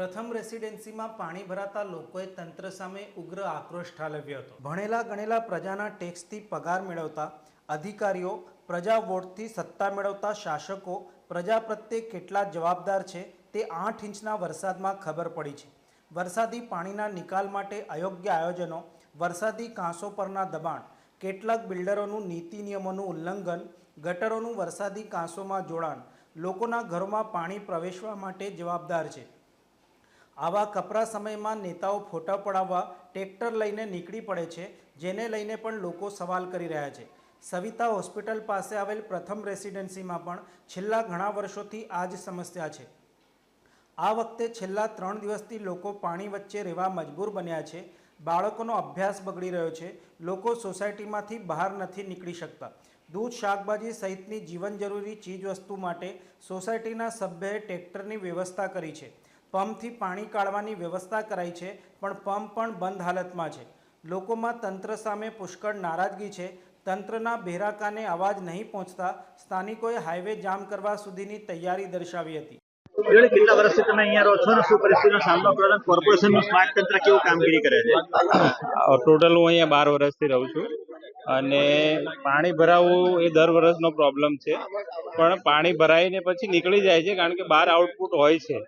પ્રથમ રેસિડેન્સીમાં પાણી ભરાતા લોકોએ તંત્ર સામે ઉગ્ર આક્રોશ ઠાલવ્યો હતો. ભણેલા ગણેલા પ્રજાના ટેક્સથી પગાર મેળવતા અધિકારીઓ, પ્રજા વોટથી સત્તા મેળવતા શાસકો, પ્રજા પ્રત્યે કેટલા જવાબદાર છે તે આઠ ઇંચના વરસાદમાં ખબર પડી છે. વરસાદી પાણીના નિકાલ માટે અયોગ્ય આયોજનો, વરસાદી કાંસો પરના દબાણ, કેટલાક બિલ્ડરોનું નીતિ નિયમોનું ઉલ્લંઘન, ગટરોનું વરસાદી કાંસોમાં જોડાણ, લોકોના ઘરોમાં પાણી પ્રવેશવા માટે જવાબદાર છે. આવા કપરા સમયમાં નેતાઓ ફોટા પડાવવા ટ્રેક્ટર લઈને નીકળી પડે છે, જેને લઈને પણ લોકો સવાલ કરી રહ્યા છે. સવિતા હોસ્પિટલ પાસે આવેલ પ્રથમ રેસિડેન્સીમાં પણ છેલ્લા ઘણા વર્ષોથી આ જ સમસ્યા છે. આ વખતે છેલ્લા ત્રણ દિવસથી લોકો પાણી વચ્ચે રહેવા મજબૂર બન્યા છે. બાળકોનો અભ્યાસ બગડી રહ્યો છે. લોકો સોસાયટીમાંથી બહાર નથી નીકળી શકતા. દૂધ, શાકભાજી સહિતની જીવન જરૂરી ચીજવસ્તુ માટે સોસાયટીના સભ્યએ ટ્રેક્ટરની વ્યવસ્થા કરી છે. પંપથી પાણી કાઢવાની વ્યવસ્થા કરાઈ છે પણ પંપ પણ બંધ હાલતમાં છે. લોકોમાં તંત્ર સામે પુષ્કળ નારાજગી છે. તંત્રના ભેરાકાને અવાજ નહીં પહોંચતા સ્થાનિકોએ હાઈવે જામ કરવા સુધીની તૈયારી દર્શાવી હતી. કેટલા વર્ષથી તમે અહીંયા રહો છો ને શું પરિસ્થિતિનો સામનો કરો કોર્પોરેશનનું સ્માર્ટ તંત્ર કેવું કામગીરી કરે છે? ટોટલ હું અહીંયા બાર વર્ષથી રહું છું. અને પાણી ભરાવવું એ દર વર્ષનો પ્રોબ્લેમ છે. પણ પાણી ભરાઈને પછી નીકળી જાય છે કારણ કે બહાર આઉટપુટ હોય છે.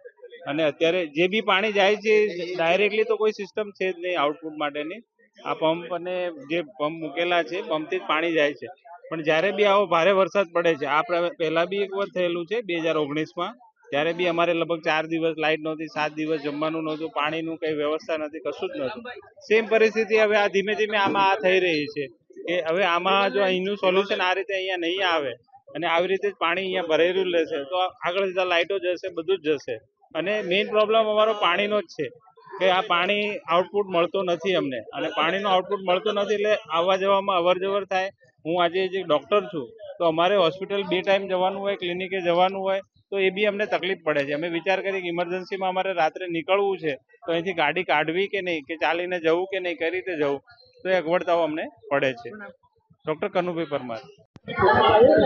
અને અત્યારે જે બી પાણી જાય છે ડાયરેક્ટલી તો કોઈ સિસ્ટમ છે જ નહીં આઉટપુટ માટેની. આ પંપ અને જે પંપ મૂકેલા છે પંપથી જ પાણી જાય છે. પણ જ્યારે બી આવો ભારે વરસાદ પડે છે, આ પહેલા બી એક વાર થયેલું છે, બે હજાર ઓગણીસમાં. ત્યારે બી અમારે લગભગ ચાર દિવસ લાઇટ નહોતી, સાત દિવસ જમવાનું નહોતું, પાણીનું કંઈ વ્યવસ્થા નથી, કશું જ નહોતું. સેમ પરિસ્થિતિ હવે આ ધીમે ધીમે આમાં આ થઈ રહી છે. કે હવે આમાં જો અહીંનું સોલ્યુશન આ રીતે અહીંયા નહીં આવે અને આવી રીતે જ પાણી અહીંયા ભરેલું રહેશે, તો આગળ જતા લાઇટો જશે, બધું જ જશે. અને મેઇન પ્રોબ્લેમ અમારો પાણીનો જ છે કે આ પાણી આઉટપુટ મળતો નથી અમને. અને પાણીનો આઉટપુટ મળતો નથી એટલે આવવા જવામાં અવર જવર થાય. હું આજે જે ડૉક્ટર છું તો અમારે હોસ્પિટલ બે ટાઈમ જવાનું હોય ક્લિનિકે જવાનું હોય તો એ બી અમને તકલીફ પડે છે. અમે વિચાર કરીએ કે ઇમરજન્સીમાં અમારે રાત્રે નીકળવું છે તો અહીંથી ગાડી કાઢવી કે નહીં કે ચાલીને જવું કે નહીં કઈ રીતે જવું તો એ અગવડતાઓ અમને પડે છે. ડૉક્ટર કનુભાઈ પરમાર.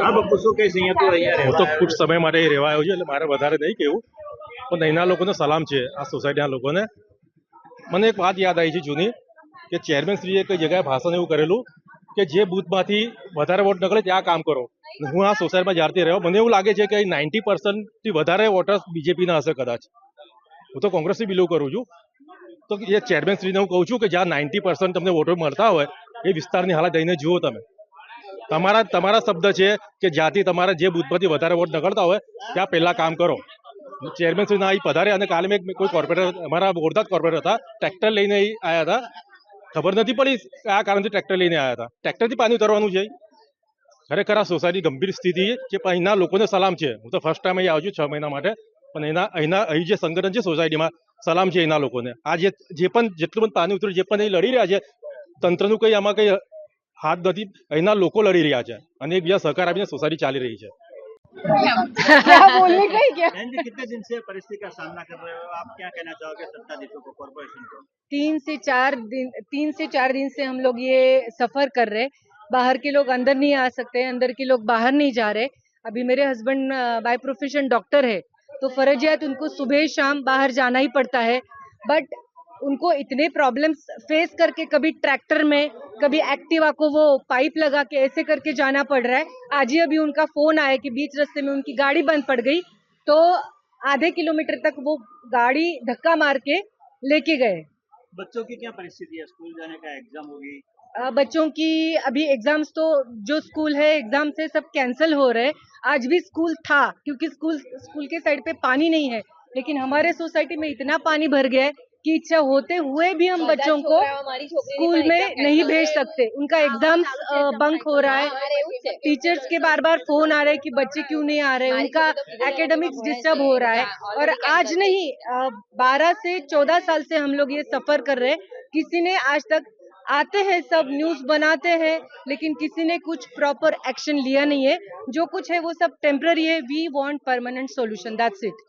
આ બબ્બુ શું કહીશ? અહીંયા તો અહીંયા હું તો રહેવા સમય માટે રહેવા આવ્યો છું એટલે મારે વધારે નહીં કહેવું. પણ અહીંના લોકોને સલામ છે, આ સોસાયટીના લોકોને. મને એક વાત યાદ આવી છે જૂની, કે ચેરમેન શ્રીએ કઈ જગ્યાએ ભાષણ એવું કરેલું, કે જે બૂથમાંથી વધારે વોટ નીકળે ત્યાં કામ કરો. હું આ સોસાયટીમાં જ્યારથી રહ્યો, મને એવું લાગે છે કે નાઇન્ટી પર્સન્ટથી વધારે વોટર્સ બીજેપીના હશે કદાચ. હું તો કોંગ્રેસથી બિલીવ કરું છું. તો એ ચેરમેન શ્રીને હું કહું છું કે જ્યાં નાઇન્ટી પર્સન્ટ તમને વોટો મળતા હોય, એ વિસ્તારની હાલત જઈને જુઓ તમે. તમારા તમારા શબ્દ છે કે જ્યાંથી તમારા જે બૂથમાંથી વધારે વોટ નીકળતા હોય, ત્યાં પહેલાં કામ કરો. ચેરમેન શ્રી અહીં પધાર્યા અને કાલે મેં કોઈ કોર્પોરેટર અમારા બોરદાદ કોર્પોરેટર હતા ટ્રેક્ટર લઈને આવ્યા હતા ખબર નથી પડી આ કારણથી ટ્રેક્ટર લઈને આવ્યા હતા ટ્રેક્ટરથી પાણી ઉતરવાનું છે ખરેખર આ સોસાયટી ગંભીર સ્થિતિ છે પણ અહીંના લોકોને સલામ છે. હું તો ફર્સ્ટ ટાઈમ અહીં આવ્યો છું, છ મહિના માટે. પણ એના અહીંના અહીં જે સંગઠન છે સોસાયટીમાં સલામ છે અહીંના લોકોને. આ જે જે પણ, જેટલું પણ પાણી ઉતર્યું, જે પણ અહીં લડી રહ્યા છે, તંત્રનું કંઈ આમાં કંઈ હાથ નથી અહીંના લોકો લડી રહ્યા છે. અને એકબીજા સહકાર આપીને સોસાયટી ચાલી રહી છે. क्या बोलने का ही क्या? कितने दिन से परिस्थिति का सामना कर रहे हो? आप क्या कहना चाहोगे सत्ताधीशों को कॉर्पोरेशन को? तीन से चार दिन तीन से चार दिन से हम लोग ये सफ़र कर रहे बाहर के लोग अंदर नहीं आ सकते अंदर के लोग बाहर नहीं जा रहे। अभी मेरे हस्बैंड बाय प्रोफेशन डॉक्टर है तो फर्जियात उनको सुबह शाम बाहर जाना ही पड़ता है। बट उनको इतने प्रॉब्लम्स फेस करके कभी ट्रैक्टर में कभी एक्टिवा को वो पाइप लगा के ऐसे करके जाना पड़ रहा है। आज ही अभी उनका फ़ोन आया कि बीच रास्ते में उनकी गाड़ी बंद पड़ गई तो आधे किलोमीटर तक वो गाड़ी धक्का मार के लेके गए। बच्चों की क्या परिस्थिति है? स्कूल जाने का एग्ज़ाम होगी। बच्चों की अभी एग्ज़ाम्स तो जो स्कूल है एग्ज़ाम से सब कैंसिल हो रहे आज भी स्कूल था क्योंकि स्कूल स्कूल के साइड पे पानी नहीं है लेकिन हमारे सोसाइटी में इतना पानी भर गया है कि इच्छा होते हुए भी हम बच्चों को स्कूल में नहीं भेज सकते। उनका एग्ज़ाम बंक हो रहा है। टीचर्स के बार बार फ़ोन आ रहे हैं कि बच्चे क्यों नहीं आ रहे उनका एकेडमिक्स डिस्टर्ब हो रहा है। और आज नहीं बारह से चौदह साल से हम लोग ये सफ़र कर रहे हैं। किसी ने आज तक आते हैं सब न्यूज़ बनाते हैं लेकिन किसी ने कुछ प्रॉपर एक्शन लिया नहीं है। जो कुछ है वो सब टेम्पररी है। We want permanent solution that's it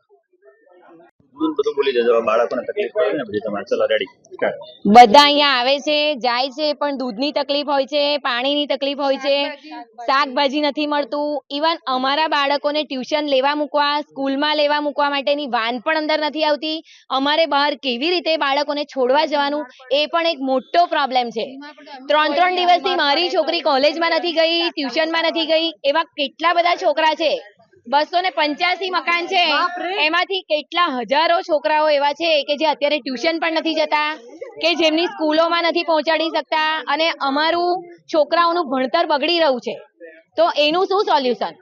બધું બધું બોલી બાળકોને તકલીફ પડે ને બધી તમારે. ચલો રેડી બધા અહીંયા આવે છે જાય છે પણ દૂધની તકલીફ હોય છે પાણીની તકલીફ હોય છે. શાકભાજી નથી મળતું. ઇવન અમારા બાળકોને ટ્યુશન લેવા મૂકવા સ્કૂલમાં લેવા મૂકવા માટેની વાન પણ અંદર નથી આવતી. અમારે બહાર કેવી રીતે બાળકોને છોડવા જવાનું એ પણ એક મોટો પ્રોબ્લેમ છે. ત્રણ ત્રણ દિવસથી મારી છોકરી કોલેજમાં નથી ગઈ ટ્યુશનમાં નથી ગઈ એવા કેટલા બધા છોકરા છે. બસો ને પંચ્યાસી મકાન છે. એમાંથી કેટલા હજારો છોકરાઓ એવા છે કે જે અત્યારે ટ્યુશન પણ નથી જતા કે જેમની સ્કૂલોમાં નથી પહોંચાડી શકતા અને અમારું છોકરાઓનું ભણતર બગડી રહ્યું છે. તો એનું શું સોલ્યુશન?